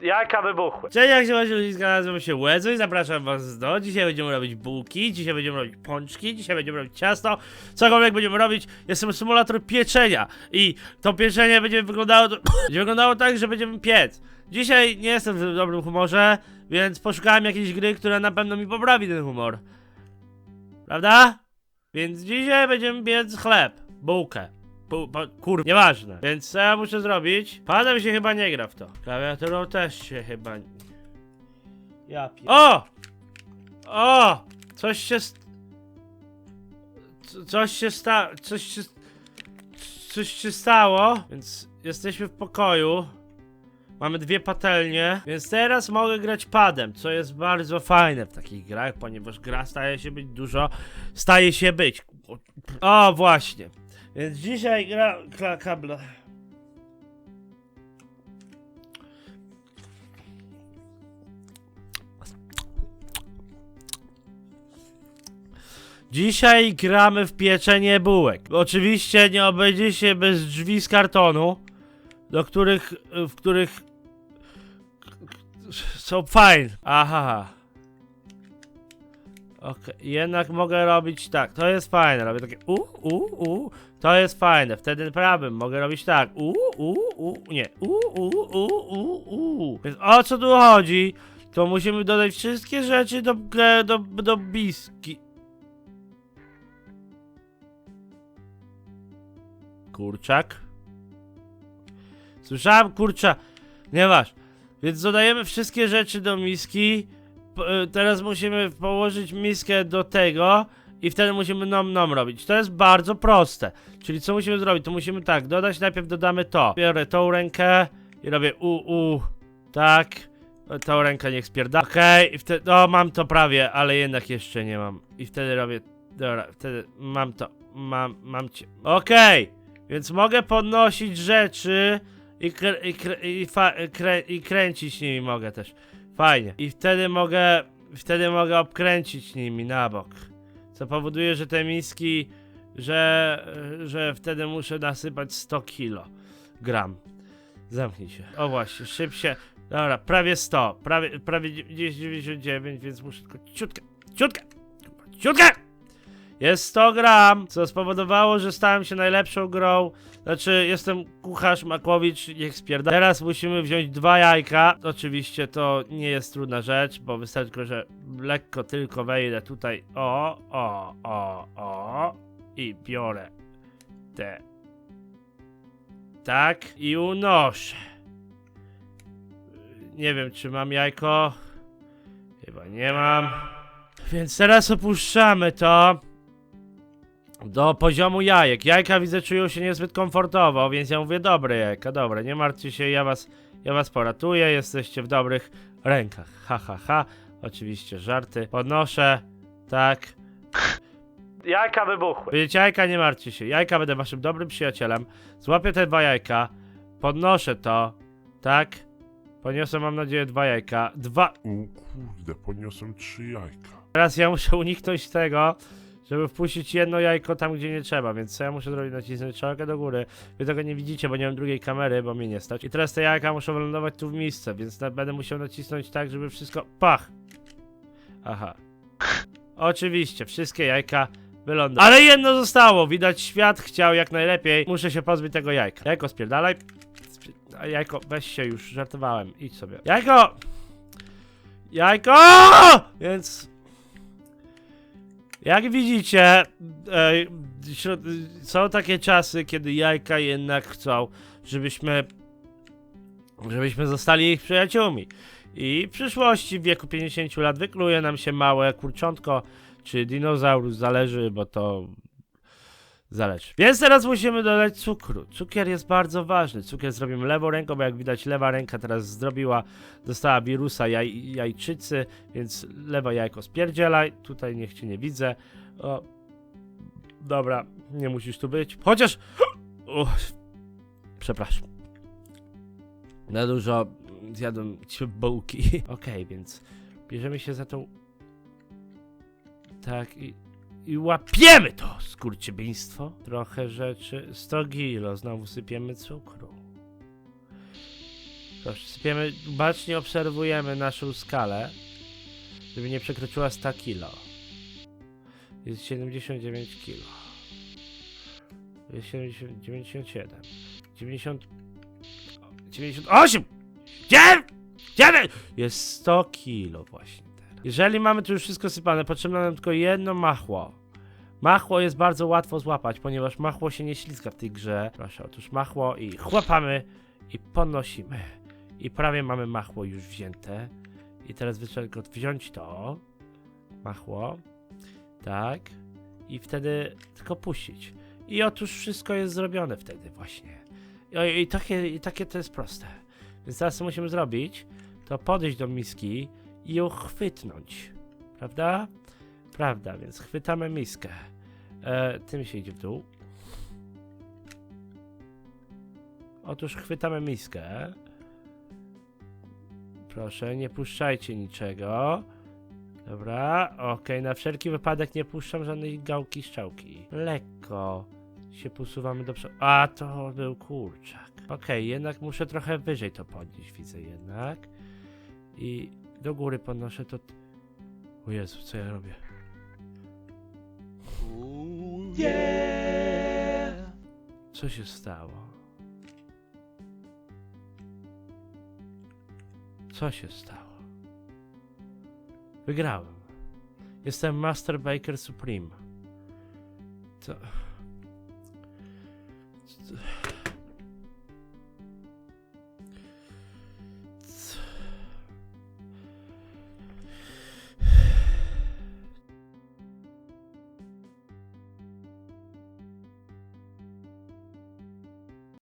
Jajka wybuchły. Cześć, jak się macie ludziska, nazywam się Łezu i zapraszam was do... Dzisiaj będziemy robić bułki, dzisiaj będziemy robić pączki, dzisiaj będziemy robić ciasto, cokolwiek będziemy robić. Jestem symulator pieczenia i to pieczenie będzie wyglądało... będzie wyglądało tak, że będziemy piec. Dzisiaj nie jestem w dobrym humorze, więc poszukałem jakiejś gry, która na pewno mi poprawi ten humor. Prawda? Więc dzisiaj będziemy piec chleb, bułkę. Bu, bu, kur... nieważne. Więc co ja muszę zrobić? Padem się chyba nie gra w to. Klawiaturą też się chyba... Ja. O! O! Coś się... Co- Coś się sta... Coś się... Coś się stało, więc jesteśmy w pokoju. Mamy dwie patelnie, więc teraz mogę grać padem, co jest bardzo fajne w takich grach, ponieważ gra staje się być dużo, staje się być. O, właśnie. Więc dzisiaj gra kla, kabla. Dzisiaj gramy w pieczenie bułek. Oczywiście nie obejdzie się bez drzwi z kartonu, do których, w których są fajne. Aha. Okej, jednak mogę robić tak. To jest fajne. Robię takie u, u, u. To jest fajne. Wtedy prawym mogę robić tak. U, u, u. Nie. U, u, u, u, u. Więc o co tu chodzi? To musimy dodać wszystkie rzeczy do, do, do biski. Kurczak. Słyszałem kurcza. Nie masz. Więc dodajemy wszystkie rzeczy do miski. Y, teraz musimy położyć miskę do tego i wtedy musimy nom nom robić. To jest bardzo proste. Czyli co musimy zrobić? To musimy tak, dodać najpierw dodamy to. Biorę tą rękę i robię u u. Tak. O, Tą rękę niech spierda. Okej, i wtedy. O, mam to prawie, ale jednak jeszcze nie mam. I wtedy robię. Dobra, wtedy mam to. Mam, mam cię. Okej, więc mogę podnosić rzeczy i, i, i, i kręcić nimi mogę też. Fajnie. I wtedy mogę, wtedy mogę obkręcić nimi na bok. Co powoduje, że te miski, że, że wtedy muszę nasypać 100 kilo gram. Zamknij się. O właśnie, szybciej. Dobra, prawie 100, prawie, prawie 99, więc muszę tylko ciutkę, ciutkę, ciutkę! Jest 100 gram, co spowodowało, że stałem się najlepszą grą. Znaczy, jestem kucharz Makłowicz, niech spierda. Teraz musimy wziąć dwa jajka. Oczywiście to nie jest trudna rzecz, bo wystarczy tylko, że lekko tylko wejdę tutaj. O, o, o, o. I biorę te. Tak, i unoszę. Nie wiem, czy mam jajko. Chyba nie mam. Więc teraz opuszczamy to do poziomu jajek. Jajka widzę czują się niezbyt komfortowo, więc ja mówię dobre jajka, dobre, nie martwcie się, ja was, ja was poratuję, jesteście w dobrych rękach. Ha, ha, ha. Oczywiście żarty. Podnoszę, tak. Jajka wybuchły. Wiecie, jajka nie martwcie się, jajka będę waszym dobrym przyjacielem. Złapię te dwa jajka, podnoszę to, tak. Poniosę, mam nadzieję, dwa jajka. Dwa, O kurde, poniosłem trzy jajka. Teraz ja muszę uniknąć tego, żeby wpuścić jedno jajko tam, gdzie nie trzeba, więc co ja muszę zrobić? Nacisnąć strzałkę do góry. Wy tego nie widzicie, bo nie mam drugiej kamery, bo mnie nie stać. I teraz te jajka muszą wylądować tu w miejsce, więc będę musiał nacisnąć tak, żeby wszystko... Pach! Aha. Oczywiście, wszystkie jajka wylądowały. Ale jedno zostało! Widać, świat chciał jak najlepiej. Muszę się pozbyć tego jajka. Jajko, spierdalaj. Spie- A jajko, weź się już, żartowałem. Idź sobie. Jajko! Jajko! Więc... Jak widzicie, są takie czasy, kiedy jajka jednak chcą, żebyśmy, żebyśmy zostali ich przyjaciółmi. I w przyszłości, w wieku 50 lat, wykluje nam się małe kurczątko, czy dinozaurus, zależy, bo to zależy. Więc teraz musimy dodać cukru. Cukier jest bardzo ważny. Cukier zrobimy lewą ręką, bo jak widać lewa ręka teraz zrobiła, dostała wirusa jaj, jajczycy, więc lewe jajko spierdzielaj. Tutaj niech cię nie widzę. O, dobra, nie musisz tu być. Chociaż... Przepraszam. Na dużo zjadłem bułki. Okej, więc bierzemy się za tą... Tak i... I łapiemy to, skurczybyństwo. Trochę rzeczy. 100 kilo, znowu sypiemy cukru. Proszę, sypiemy, bacznie obserwujemy naszą skalę, żeby nie przekroczyła 100 kilo. Jest 79 kilo. Jest 70, 97. 90... 98! 9! 9! Jest 100 kilo właśnie. Jeżeli mamy tu już wszystko sypane, potrzebne nam tylko jedno machło. Machło jest bardzo łatwo złapać, ponieważ machło się nie ślizga w tej grze. Proszę, otóż machło i chłapamy i podnosimy. I prawie mamy machło już wzięte. I teraz wystarczy tylko wziąć to machło. Tak. I wtedy tylko puścić. I otóż wszystko jest zrobione wtedy właśnie. I, i, takie, I takie to jest proste. Więc teraz co musimy zrobić, to podejść do miski i ją chwytnąć. Prawda? Prawda, więc chwytamy miskę. E, tym się idzie w dół. Otóż chwytamy miskę. Proszę, nie puszczajcie niczego. Dobra, okej, na wszelki wypadek nie puszczam żadnej gałki szczałki. Lekko się posuwamy do przodu. A, to był kurczak. Okej, jednak muszę trochę wyżej to podnieść, widzę jednak. I do góry podnoszę to... O Jezu, co ja robię? Co się stało? Co się stało? Wygrałem. Jestem Master Baker Supreme. To... to-